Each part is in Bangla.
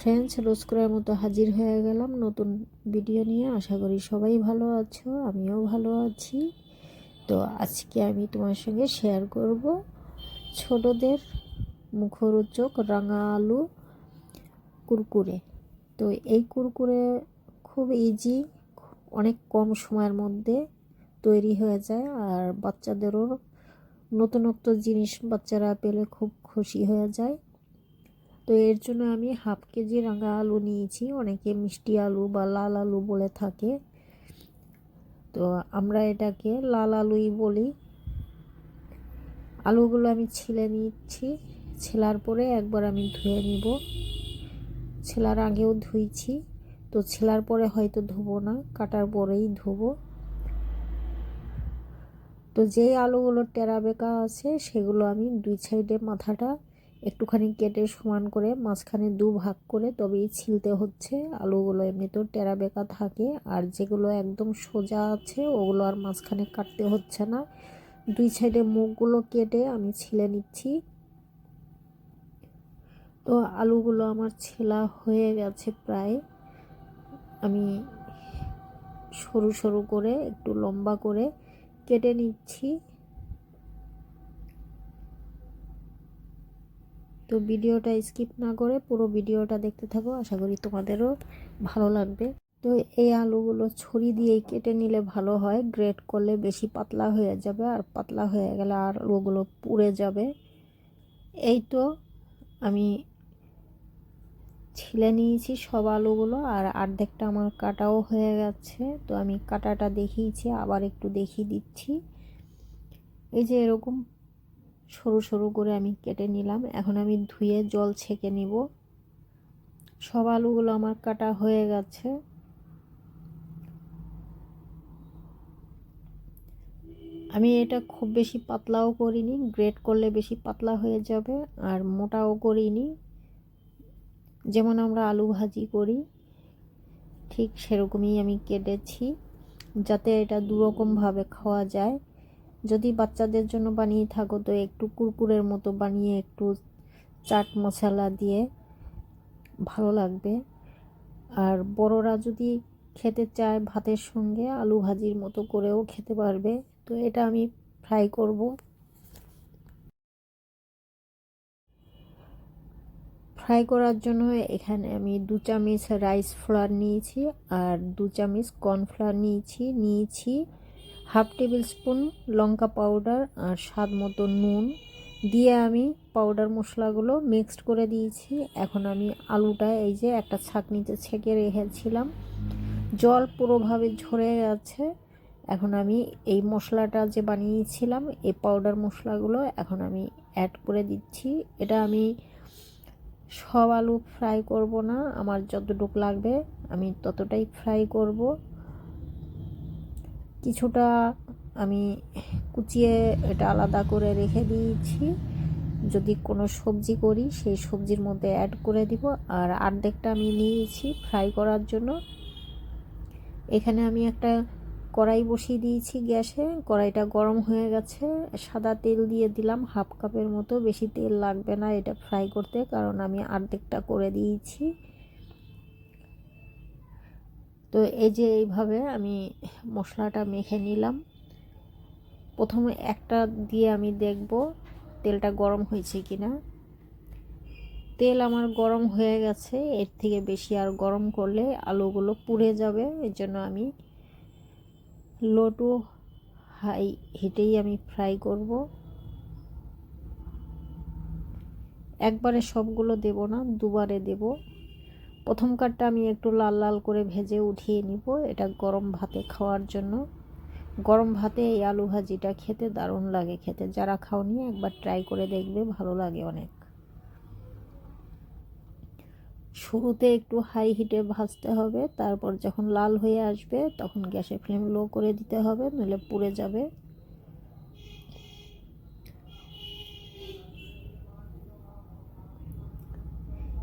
ফ্রেন্ডস রোজ করার মতো হাজির হয়ে গেলাম। নতুন ভিডিও নিয়ে আশা করি সবাই ভালো আছো, আমিও ভালো আছি। তো আজকে আমি তোমার সঙ্গে শেয়ার করব ছোটদের মুখরোচক রাঙা আলু কুরকুরে। তো এই কুরকুরে খুব ইজি অনেক কম সময়ের মধ্যে তৈরি হয়ে যায় আর বাচ্চাদেরও নতুনত্ব জিনিস বাচ্চারা পেলে খুব খুশি হয়ে যায়। তো এর জন্য আমি হাফ কেজি রাঙা আলু নিয়েছি। অনেকে মিষ্টি আলু বা লাল আলু বলে থাকে। তো আমরা এটাকে লাল আলুই বলি। আলুগুলো আমি ছিলে নিচ্ছি। ছেলার পরে একবার আমি ধুয়ে নিব। ছেলার আগেও ধুইছি। তো ছেলার পরে হয়তো ধুবো না, কাটার পরেই ধুবো। তো যেই আলুগুলোর টেরা বেঁকা আছে, সেগুলো আমি দুই সাইডে মাথাটা একটুখানি কেটে সমান করে মাঝখানে দু ভাগ করে তবেই ছিলতে হচ্ছে। আলুগুলো এমনিতেও টেরা বেঁকা থাকে আর যেগুলো একদম সোজা আছে ওগুলো আর মাঝখানে কাটতে হচ্ছে না। দুই সাইডে মুখগুলো কেটে আমি ছিলে নিচ্ছি। তো আলুগুলো আমার ছেলা হয়ে গেছে প্রায়। আমি সরু সরু করে একটু লম্বা করে কেটে নিচ্ছি। তো ভিডিওটা স্কিপ না করে পুরো ভিডিওটা দেখতে থাকো। আশা করি তোমাদেরও ভালো লাগবে। তো এই আলুগুলো ছুরি দিয়েই কেটে নিলে ভালো হয়। গ্রেট করলে বেশি পাতলা হয়ে যাবে আর পাতলা হয়ে গেলে আর আলুগুলো পুড়ে যাবে। এই তো আমি ছিলে নিয়েছি সব আলুগুলো আর অর্ধেকটা আমার কাটাও হয়ে গেছে। তো আমি কাটাটা দেখিয়েছি, আবার একটু দেখিয়ে দিচ্ছি। এই যে এরকম সরু সরু করে আমি কেটে নিলাম। এখন আমি ধুয়ে জল ছেঁকে নিব। সব আলুগুলো আমার কাটা হয়ে গেছে। আমি এটা খুব বেশি পাতলাও করিনি, গ্রেট করলে বেশি পাতলা হয়ে যাবে, আর মোটাও করিনি। যেমন আমরা আলু ভাজি করি, ঠিক সেরকমই আমি কেটেছি, যাতে এটা দুরকমভাবে খাওয়া যায়। যদি বাচ্চাদের জন্য বানিয়ে থাকো, তো একটু কুরকুরের মতো বানিয়ে একটু চাট মশলা দিয়ে ভালো লাগবে। আর বড়রা যদি খেতে চায় ভাতের সঙ্গে, আলু ভাজির মতো করেও খেতে পারবে। তো এটা আমি ফ্রাই করব। ফ্রাই করার জন্য এখানে আমি দু চামচ রাইস ফ্লাওয়ার নিয়েছি আর দু চামচ কর্নফ্লাওয়ার নিয়েছি নিয়েছি হাফ টেবিল স্পুন লঙ্কা পাউডার আর স্বাদ মতো নুন দিয়ে আমি পাউডার মশলাগুলো মিক্সড করে দিয়েছি। এখন আমি আলুটা এই যে একটা ছাঁকনিতে ছেঁকে রেখেছিলাম। জল পুরোভাবে ঝরে গেছে। এখন আমি এই মশলাটা যে বানিয়েছিলাম, এই পাউডার মশলাগুলো এখন আমি অ্যাড করে দিচ্ছি। এটা আমি সব আলু ফ্রাই করব না, আমার যতটুক লাগবে আমি ততটাই ফ্রাই করব। কিছুটা আমি কুচিয়ে এটা আলাদা করে রেখে দিয়েছি। যদি কোনো সবজি করি, সেই সবজির মধ্যে অ্যাড করে দিব। আর অর্ধেকটা আমি নিয়েছি ফ্রাই করার জন্য। এখানে আমি একটা কড়াই বসিয়ে দিয়েছি গ্যাসে। কড়াইটা গরম হয়ে গেছে। সাদা তেল দিয়ে দিলাম। হাফ কাপের মতো। বেশি তেল লাগবে না এটা ফ্রাই করতে, কারণ আমি অর্ধেকটা করে দিয়েছি। তো এই যে এইভাবে আমি মশলাটা মেখে নিলাম। প্রথমে একটা দিয়ে আমি দেখব তেলটা গরম হয়েছে কি না তেল আমার গরম হয়ে গেছে, এর থেকে বেশি আর গরম করলে আলুগুলো পুড়ে যাবে, এর জন্য আমি লো টু হাই হিটেই আমি ফ্রাই করব। একবারে সবগুলো দেব না, দুবারে দেব। প্রথম কাটটা আমি একটু লাল লাল করে ভেজে উঠিয়ে নিব। এটা গরম ভাতে খাওয়ার জন্য। গরম ভাতে এই আলু ভাজিটা খেতে দারুণ লাগে খেতে। যারা খাওনি, একবার ট্রাই করে দেখবে, ভালো লাগে অনেক। শুরুতে একটু হাই হিটে ভাজতে হবে, তারপর যখন লাল হয়ে আসবে, তখন গ্যাসের ফ্লেম লো করে দিতে হবে নইলে পুড়ে যাবে।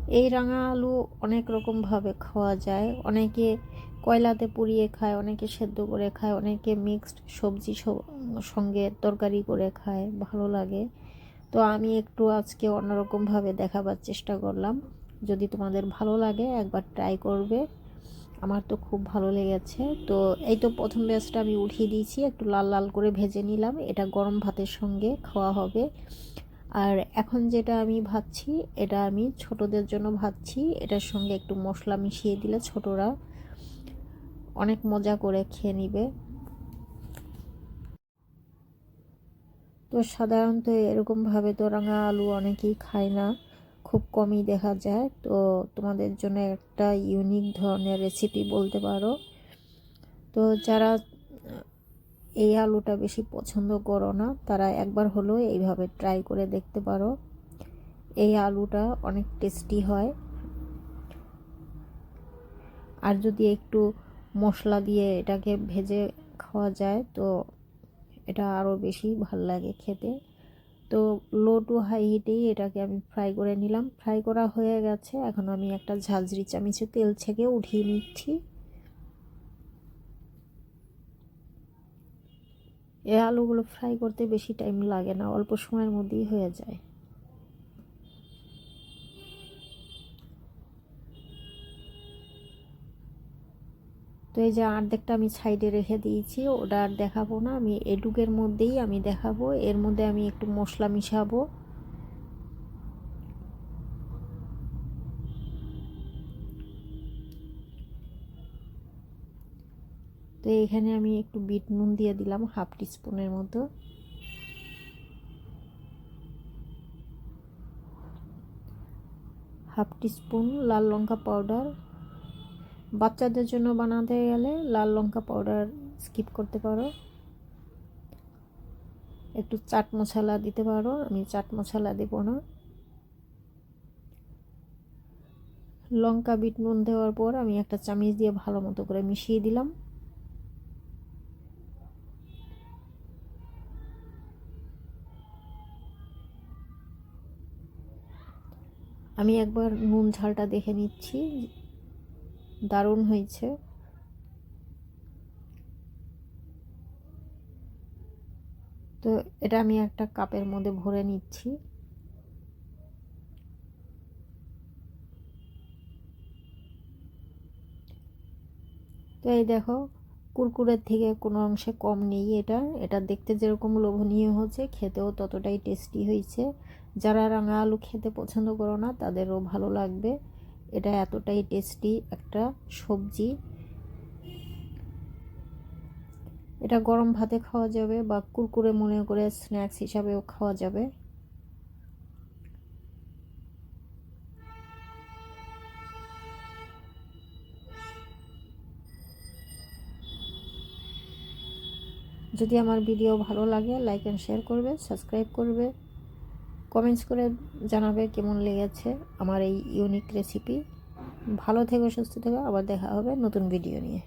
এই রাঙা আলু অনেক রকমভাবে খাওয়া যায়। অনেকে কয়লাতে পুড়িয়ে খায়, অনেকে সেদ্ধ করে খায়, অনেকে মিক্সড সবজি সঙ্গে তরকারি করে খায়, ভালো লাগে। তো আমি একটু আজকে অন্যরকমভাবে দেখাবার চেষ্টা করলাম। যদি তোমাদের ভালো লাগে একবার ট্রাই করবে। আমার তো খুব ভালো লেগেছে। তো এই তো প্রথম ব্যাচটা আমি উঠিয়ে দিয়েছি, একটু লাল লাল করে ভেজে নিলাম। এটা গরম ভাতের সঙ্গে খাওয়া হবে। আর এখন যেটা আমি ভাবছি এটা আমি ছোটদের জন্য ভাবছি এটার সঙ্গে একটু মশলা মিশিয়ে দিলে ছোটরা অনেক মজা করে খেয়ে নিবে। তো সাধারণত এরকমভাবে তো রাঙা আলু অনেকেই খায় না, খুব কমই দেখা যায়। তো তোমাদের জন্য একটা ইউনিক ধরনের রেসিপি বলতে পারো। তো যারা এই আলুটা বেশি পছন্দ করো না। তারা একবার হলেও এইভাবে ট্রাই করে দেখতে পারো। এই আলুটা অনেক টেস্টি হয়। আর যদি একটু মশলা দিয়ে এটাকে ভেজে খাওয়া যায়, তো এটা আরও বেশি ভালো লাগে খেতে। তো লো টু হাই হিটেই এটাকে আমি ফ্রাই করে নিলাম। ফ্রাই করা হয়ে গেছে। এখন আমি একটা ঝাঁঝরি চামিচে তেল ছেঁকে উঠিয়ে নিচ্ছি। এই আলুগুলো ফ্রাই করতে বেশি টাইম লাগে না, অল্প সময়ের মধ্যেই হয়ে যায়। তো এই যে অর্ধেকটা আমি সাইডে রেখে দিয়েছি, ওটা আর দেখাবো না, আমি এডুকের মধ্যেই আমি দেখাবো। এর মধ্যে আমি একটু মশলা মিশাবো। তো এখানে আমি একটু বিট নুন দিয়ে দিলাম, হাফ টিস্পুনের মতো। হাফ টিস্পুন লাল লঙ্কা পাউডার। বাচ্চাদের জন্য বানাতে গেলে লাল লঙ্কা পাউডার স্কিপ করতে পারো। একটু চাট মশলা দিতে পারো, আমি চাট মশলা দেব না। লঙ্কা বিট নুন দেওয়ার পর আমি একটা চামিচ দিয়ে ভালো মতো করে মিশিয়ে দিলাম। আমি একবার নুন ঝালটা দেখে নিচ্ছি। দারুণ হয়েছে। তো এটা আমি একটা কাপের মধ্যে ভরে নিচ্ছি। তো এই দেখো, কুরকুরের থেকে কোনো অংশে কম নেই এটা। এটা দেখতে যেরকম লোভনীয় হচ্ছে, খেতেও ততটাই টেস্টি হয়েছে। যারা রাঙা আলু খেতে পছন্দ করো না, তাদেরও ভালো লাগবে। এটা এতটাই টেস্টি একটা সবজি। এটা গরম ভাতে খাওয়া যাবে বা কুরকুরে মনে করে স্ন্যাক্স হিসাবেও খাওয়া যাবে। যদি আমার ভিডিও ভালো লাগে লাইক অ্যান্ড শেয়ার করবে সাবস্ক্রাইব করবে। কমেন্টস করে জানাবে কেমন লেগেছে আমার এই ইউনিক রেসিপি ভালো থেকো, সুস্থ থেকো, আবার দেখা হবে নতুন ভিডিও নিয়ে।